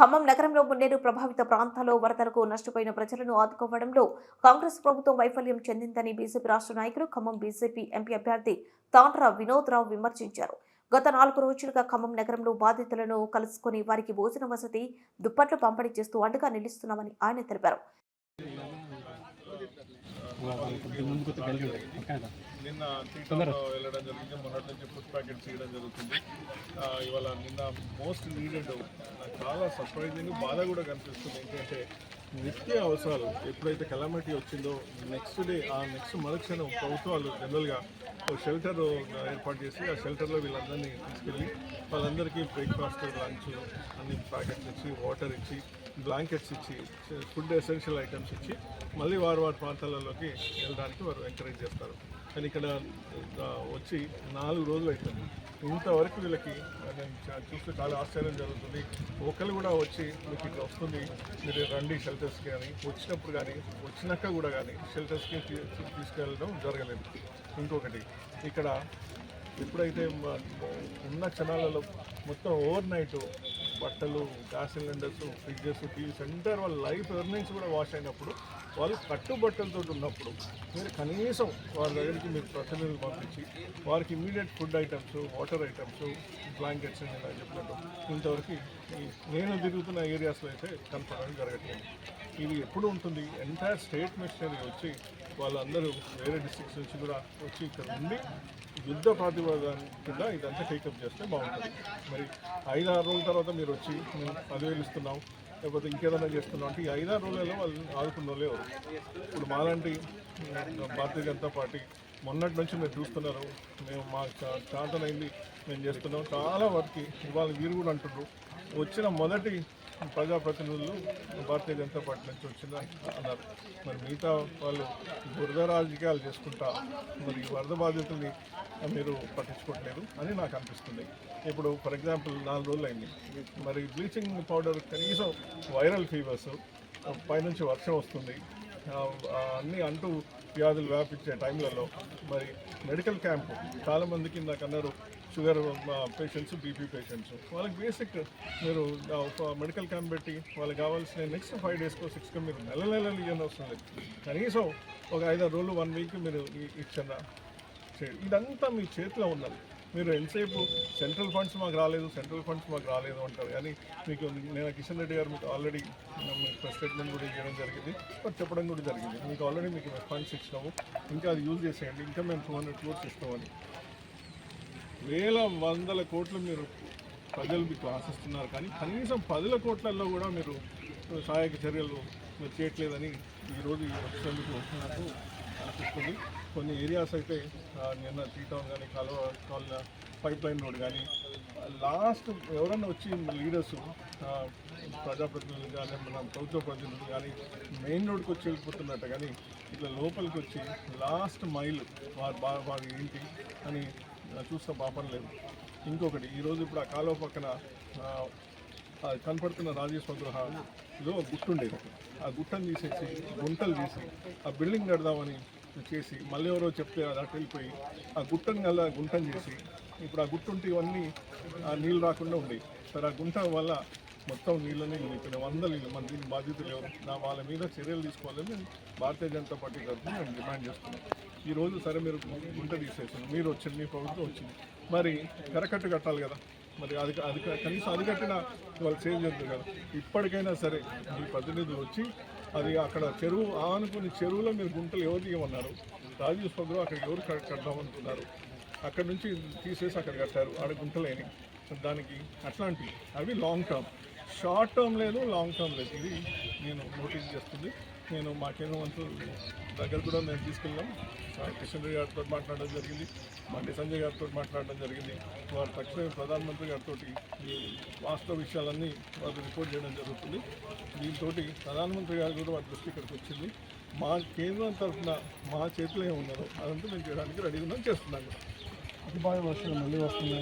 ఖమ్మం నగరంలో మున్నేరు ప్రభావిత ప్రాంతాల్లో వరదలకు నష్టపోయిన ప్రజలను ఆదుకోవడంలో కాంగ్రెస్ ప్రభుత్వం వైఫల్యం చెందిందని బీజేపీ రాష్ట్ర నాయకులు ఖమ్మం బీజేపీ ఎంపీ అభ్యర్థి తాండ్ర వినోద్ రావు విమర్శించారు. గత నాలుగు రోజులుగా ఖమ్మం నగరంలో బాధితులను కలుసుకుని వారికి భోజన వసతి దుప్పట్లు పంపిణీ చేస్తూ అండగా నిలుస్తున్నామని ఆయన తెలిపారు. నిన్న వెళ్ళడం జరిగింది. మొన్నటి నుంచి ఫుడ్ ప్యాకెట్స్ ఇవ్వడం జరుగుతుంది. ఇవాళ నిన్న మోస్ట్ నీడెడ్ నాకు చాలా సర్ప్రైజింగ్ బాధ కూడా కనిపిస్తుంది. ఏంటంటే నిత్య అవసరాలు ఎప్పుడైతే కెలామిటీ వచ్చిందో నెక్స్ట్ డే ఆ నెక్స్ట్ మరుక్షణం ప్రభుత్వాలు జనరల్గా ఒక షెల్టర్ ఏర్పాటు చేసి ఆ షెల్టర్లో వీళ్ళందరినీ తీసుకెళ్ళి వాళ్ళందరికీ బ్రేక్ఫాస్ట్ లంచ్ అన్ని ప్యాకెట్స్ ఇచ్చి వాటర్ ఇచ్చి బ్లాంకెట్స్ ఇచ్చి ఫుడ్ ఎసెన్షియల్ ఐటమ్స్ ఇచ్చి మళ్ళీ వారు వారి ప్రాంతాలలోకి వెళ్ళడానికి వారు ఎంకరేజ్ చేస్తారు. కానీ ఇక్కడ వచ్చి నాలుగు రోజులు అవుతుంది ఇంతవరకు వీళ్ళకి నేను చూస్తే చాలా ఆశ్చర్యం జరుగుతుంది. ఒకరు కూడా వచ్చి మీకు ఇక్కడ వస్తుంది మీరు రండి షెల్టర్స్కి కానీ వచ్చినప్పుడు కానీ వచ్చినాక కూడా కానీ షెల్టర్స్కి తీసుకెళ్ళడం జరగలేదు. ఇంకొకటి ఇక్కడ ఎప్పుడైతే ఉన్న క్షణాలలో మొత్తం ఓవర్ నైట్ బట్టలు gas cylinders fridges TV centre వాళ్ళ లైఫ్ ఎర్నింగ్స్ కూడా వాష్ అయినప్పుడు వాళ్ళు కట్టుబట్టలతో ఉన్నప్పుడు మీరు కనీసం వారి దగ్గరికి మీరు ప్రతినిధులు పంపించి వారికి immediate food items water items blankets అని ఇలా చెప్పినట్టు ఇంతవరకు నేను తిరుగుతున్న ఏరియాస్లో అయితే కనపడడం జరగట్లేదు. ఇది ఎప్పుడు ఉంటుంది? ఎంటైర్ స్టేట్ మిషనరీ వచ్చి వాళ్ళందరూ వేరే డిస్ట్రిక్ట్స్ నుంచి కూడా వచ్చి ఇక్కడ ఉండి యుద్ధ ప్రాతిపదాన్ని కింద ఇదంతా టేకప్ చేస్తే బాగుంటుంది. మరి ఐదు ఆరు రోజుల తర్వాత మీరు వచ్చి మేము పదివేలు ఇస్తున్నాం లేకపోతే ఇంకేదైనా చేస్తున్నాం అంటే ఈ ఐదారు రోజులలో వాళ్ళు ఆదుకున్నోళ్ళే ఎవరు? ఇప్పుడు మాలాంటి భారతీయ జనతా పార్టీ మొన్నటి నుంచి మీరు చూస్తున్నారు. మేము మా చాతనైంది మేము చేస్తున్నాం. చాలా వరకు ఇవాళ వీరు కూడా అంటున్నారు. వచ్చిన మొదటి ప్రజాప్రతినిధులు భారతీయ జనతా పార్టీ నుంచి వచ్చింది అన్నారు మరి మిగతా వాళ్ళు బురద రాజకీయాలు చేసుకుంటా మరి ఈ వరద బాధితుల్ని మీరు పట్టించుకోవట్లేదు అని నాకు అనిపిస్తుంది. ఇప్పుడు ఫర్ ఎగ్జాంపుల్ నాలుగు రోజులు అయింది. మరి బ్లీచింగ్ పౌడర్ కనీసం వైరల్ ఫీవర్స్ పైనుంచి వర్షం వస్తుంది. అన్నీ అంటూ వ్యాధులు వ్యాపించే టైంలలో మరి మెడికల్ క్యాంపు చాలామందికి నాకు అన్నారు షుగర్ పేషెంట్స్ బీపీ పేషెంట్స్ వాళ్ళకి బేసిక్ మీరు మెడికల్ క్యాంప్ పెట్టి వాళ్ళకి కావాల్సిన నెక్స్ట్ ఫైవ్ డేస్కో సిక్స్కో మీరు నెల నెలలు ఇవ్వని అవసరం లేదు. కనీసం ఒక ఐదారు రోజులు వన్ వీక్ మీరు ఇచ్చిన ఇదంతా మీ చేతిలో ఉన్నది. మీరు ఎంతసేపు సెంట్రల్ ఫండ్స్ మాకు రాలేదు సెంట్రల్ ఫండ్స్ మాకు రాలేదు అంటారు. కానీ మీకు నేను కిషన్ రెడ్డి గారు మీకు ఆల్రెడీ ప్రెస్ స్టేట్మెంట్ కూడా ఇవ్వడం జరిగింది. బట్ చెప్పడం కూడా జరిగింది. మీకు ఆల్రెడీ మీకు ఫండ్స్ ఇచ్చినాము. ఇంకా అది యూజ్ చేసేయండి. ఇంకా మేము టూ హండ్రెడ్ క్రోర్స్ ఇస్తామని. వేల వందల కోట్లు మీరు ప్రజలు మీకు ఆశిస్తున్నారు. కానీ కనీసం పదుల కోట్లలో కూడా మీరు సహాయక చర్యలు మీరు చేయట్లేదని ఈరోజు మీకు నాకు అనిపిస్తుంది. కొన్ని ఏరియాస్ అయితే నిన్న టీటౌన్ కానీ కాలువ కాలువ పైప్ లైన్ రోడ్ కానీ లాస్ట్ ఎవరన్నా వచ్చి లీడర్స్ ప్రజాప్రతినిధులు కానీ మన ప్రభుత్వ ప్రతినిధులు కానీ మెయిన్ రోడ్కి వచ్చి వెళ్ళిపోతున్నట్టు కానీ ఇట్లా లోపలికి వచ్చి లాస్ట్ మైల్ వారి బాగా బాగా ఏంటి అని చూస్తే పాపం లేదు. ఇంకొకటి ఈరోజు ఇప్పుడు ఆ కాలువ పక్కన కనపడుతున్న రాజేశ్వర గృహలో ఒక గుట్టుండేది ఆ గుట్టను తీసేసి గుంటలు తీసి ఆ బిల్డింగ్ కడదామని చేసి మళ్ళీ ఎవరో చెప్తే అది అటు వెళ్ళిపోయి ఆ గుట్టను అలా గుంటను చేసి ఇప్పుడు ఆ గుట్టు ఉంటే ఇవన్నీ ఆ నీళ్ళు రాకుండా ఉండేవి. సరే ఆ గుంట వల్ల మొత్తం నీళ్ళని మునిగిపోయినాయి వందలు ఇల్లు మన దీని బాధ్యతలు ఎవరు? నా వాళ్ళ మీద చర్యలు తీసుకోవాలని భారతీయ జనతా పార్టీ తరఫున నేను డిమాండ్ చేస్తున్నాను ఈరోజు సరే మీరు గుంట తీసేసారు. మీరు వచ్చింది మీ ప్రభుత్వం వచ్చింది. మరి కరకట్టు కట్టాలి కదా. మరి అది అది కనీసం అది కట్టిన వాళ్ళు చేంజ్ చేస్తారు కదా. ఇప్పటికైనా సరే మీ ప్రతినిధులు వచ్చి అది అక్కడ చెరువు ఆనుకుని చెరువులో మీరు గుంటలు ఎవరు తీయమన్నారు? రాజీవ్ స్వగ్రో అక్కడ ఎవరు కట్- కడదామనుకున్నారు? అక్కడ నుంచి తీసేసి అక్కడ కట్టారు. ఆడ గుంటలేని. దానికి అట్లాంటివి. అవి లాంగ్ టర్మ్ షార్ట్ టర్మ్ లేదు లాంగ్ టర్మ్ లేదు. ఇది నేను నోటీస్ చేస్తుంది. నేను మా కేంద్ర మంత్రులు దగ్గర కూడా నేను తీసుకెళ్ళాం. ఆ, కిషన్ రెడ్డి గారితో మాట్లాడడం జరిగింది. బండి సంజయ్ గారితో మాట్లాడడం జరిగింది. వారు తక్షణమే ప్రధానమంత్రి గారితో ఈ వాస్తవ విషయాలన్నీ వారు రిపోర్ట్ చేయడం జరుగుతుంది. దీంతో ప్రధానమంత్రి గారు కూడా వారి దృష్టి ఇక్కడికి వచ్చింది. మా కేంద్రం తరఫున మా చేతిలో ఏమున్నారో అదంతా మేము చేయడానికి రెడీగా ఉన్నాం చేస్తున్నాం. కూడా అతి వర్షాలు మళ్ళీ వస్తున్నాయి.